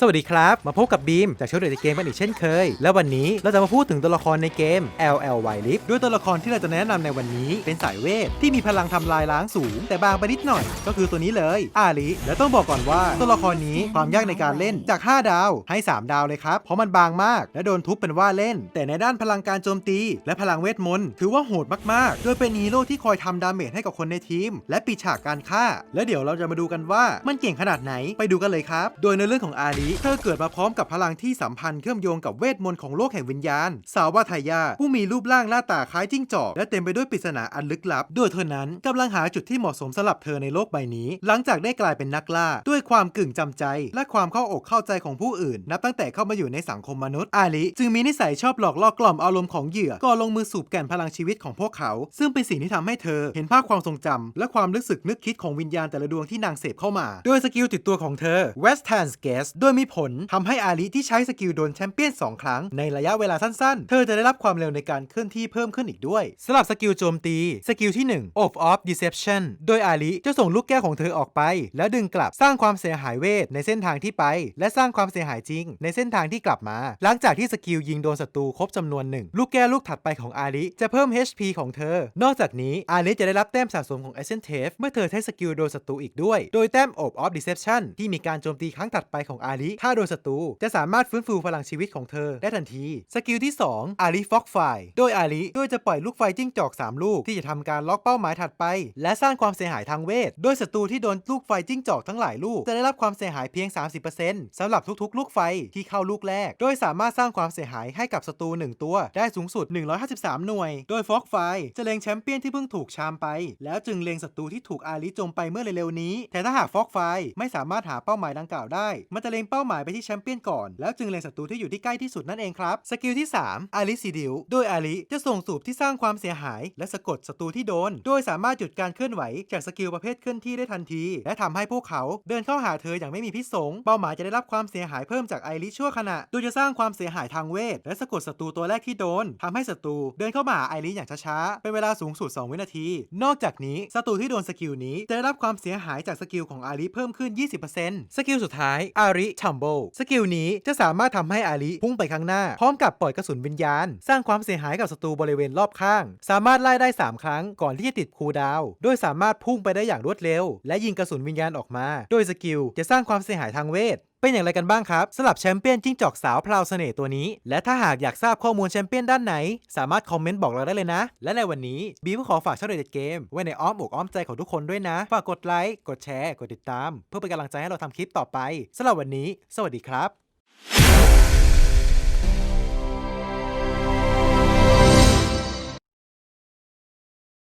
สวัสดีครับ มาพบกับบีม จากช่วยเดทเกมกันอีกเช่นเคย และวันนี้เราจะมาพูดถึงตัวละครในเกม LL w i l i f ด้วยตัวละครที่เราจะแนะนำในวันนี้ เป็นสายเวท ที่มีพลังทำลายล้างสูง แต่บางไปนิดหน่อย ก็คือตัวนี้เลย อาลิและต้องบอกก่อนว่าตัวละครนี้ความยากในการเล่นจาก 5 ดาวให้ 3 ดาวเลยครับ เพราะมันบางมาก และโดนทุบเป็นว่าเล่น แต่ในด้านพลังการโจมตี และพลังเวทมนต์ถือว่าโหดมากๆ โดยเป็นฮีโร่ที่คอยทำดาเมจให้กับคนในทีม และปิดฉากการฆ่า และเดี๋ยวเราจะมาดูกันว่ามันเก่งขนาดไหนไปดูกันเลยครับ โดยในเรื่องของอาลีเธอเกิดมาพร้อมกับพลังที่สัมพันธ์เชื่อมโยงกับเวทมนต์ของโลกแห่งวิญญาณ สาววาทายา ผู้มีรูปร่างหน้าตาคล้ายจิ้งจอก และเต็มไปด้วยปริศนาอันลึกลับ โดยเธอนั้นกำลังหาจุดที่เหมาะสมสำหรับเธอในโลกใบนี้ หลังจากได้กลายเป็นนักล่า ด้วยความกึ่งจำใจ และความเข้าอกเข้าใจของผู้อื่น นับตั้งแต่เข้ามาอยู่ในสังคมมนุษย์อาลีจึงมีนิสัยชอบหลอกล่อกล่อมอารมณ์ของเหยื่อก่อนลงมือสูบแก่นพลังชีวิตของพวกเขา ซึ่งเป็นสิ่งที่ทำให้เธอเห็นภาพความทรงจำและความรู้สึกนึกคิดของวิญญาณแต่ละดวงที่นางเสพเข้ามา โดยสกิลติดตัวของเธอ West Hand Gaze โดยมีผลทำให้อาลีที่ใช้สกิลโดนแชมเปี้ยน 2 ครั้งในระยะเวลาสั้นๆ เธอจะได้รับความเร็วในการเคลื่อนที่เพิ่มขึ้นอีกด้วยสำหรับสกิลโจมตี สกิลที่ 1 Oath of Deception โดยอาลีจะส่งลูกแก้วของเธอออกไป แล้วดึงกลับสร้างความเสียหายเวทในเส้นทางที่ไป และสร้างความเสียหายจริง ในเส้นทางที่กลับมา หลังจากที่สกิลยิงโดนศัตรูครบจำนวนหนึ่งลูกแก้วลูกถัดไปของอาลีจะเพิ่ม HP ของเธอ นอกจากนี้อาลีจะได้รับแต้มสะสมของ Ascent t a f เมื่อเธอใช้สกิลโดนศัตรูอีกด้วย โดยแต้ม Oath of Deception ที่มีการโจมตีครั้งถัดไปของอาลีถ้าโดนศัตรูจะสามารถฟื้นฟูพลังชีวิตของเธอได้ทันที สกิลที่ 2 อาลีฟ็อกไฟโดยอาลีโดยจะปล่อยลูกไฟจิ้งจอก 3 ลูกที่จะทำการล็อกเป้าหมายถัดไป และสร้างความเสียหายทางเวท โดยศัตรูที่โดนลูกไฟจิ้งจอกทั้งหลายลูกจะได้รับความเสียหายเพียง 30%สำหรับทุกๆ ลูกไฟที่เข้าลูกแรก โดยสามารถสร้างความเสียหายให้กับศัตรู1ตัว ได้สูงสุด 153 หน่วย โดยฟ็อกไฟจะเล็งแชมเปี้ยนที่เพิ่งถูกชามไป แล้วจึงเล็งศัตรูที่ถูกอาลีโจมไปเมื่อเร็วๆนี้ แต่ถ้าหากฟ็อกไฟไม่สามารถหาเป้าหมายดังกล่าวได้ มันจะเล็งเป้าหมายไปที่แชมเปี้ยนก่อน แล้วจึงเล็งศัตรูที่อยู่ที่ใกล้ที่สุดนั่นเองครับสกิลที่3อาลิซีดิวโดยอาลิจะส่งสูบที่สร้างความเสียหาย และสะกดศัตรูที่โดน โดยสามารถหยุดการเคลื่อนไหวจากสกิลประเภทเคลื่อนที่ได้ทันที และทำให้พวกเขาเดินเข้าหาเธออย่างไม่มีพิษสงเป้าหมายจะได้รับความเสียหายเพิ่มจากไอริชั่วขณะ โดยจะสร้างความเสียหายทางเวท และสะกดศัตรูตัวแรกที่โดนทำให้ศัตรูเดินเข้ามาหาไอริอย่างช้าๆเป็นเวลาสูงสุด 2 วินาที นอกจากนี้ศัตรูที่โดนสกิลนี้จะได้รับความเสียหายจากสกิลของอาริเพิ่มขึ้น 20%สกิลสุดท้ายอาริทัมเบสกิลนี้จะสามารถทำให้อาลิพุ่งไปข้างหน้า พร้อมกับปล่อยกระสุนวิญญาณ สร้างความเสียหายกับศัตรูบริเวณรอบข้าง สามารถไล่ได้ 3 ครั้งก่อนที่จะติดคูดาว โดยสามารถพุ่งไปได้อย่างรวดเร็ว และยิงกระสุนวิญญาณออกมา โดยสกิลจะสร้างความเสียหายทางเวท เป็นอย่างไรกันบ้างครับสำหรับแชมเปี้ยนจิ้งจอกสาวพราวเสน่ห์ตัวนี้ และถ้าหากอยากทราบข้อมูลแชมเปี้ยนด้านไหน สามารถคอมเมนต์บอกเราได้เลยนะ และในวันนี้บีก็ขอฝากช่องเด็ดเกม ไว้ในอ้อมอกอ้อมใจของทุกคนด้วยนะ ฝากกดไลค์กดแชร์กดติดตาม เพื่อเป็นกำลังใจให้เราทำคลิปต่อไปสำหรับวันนี้ สวัสดีครับ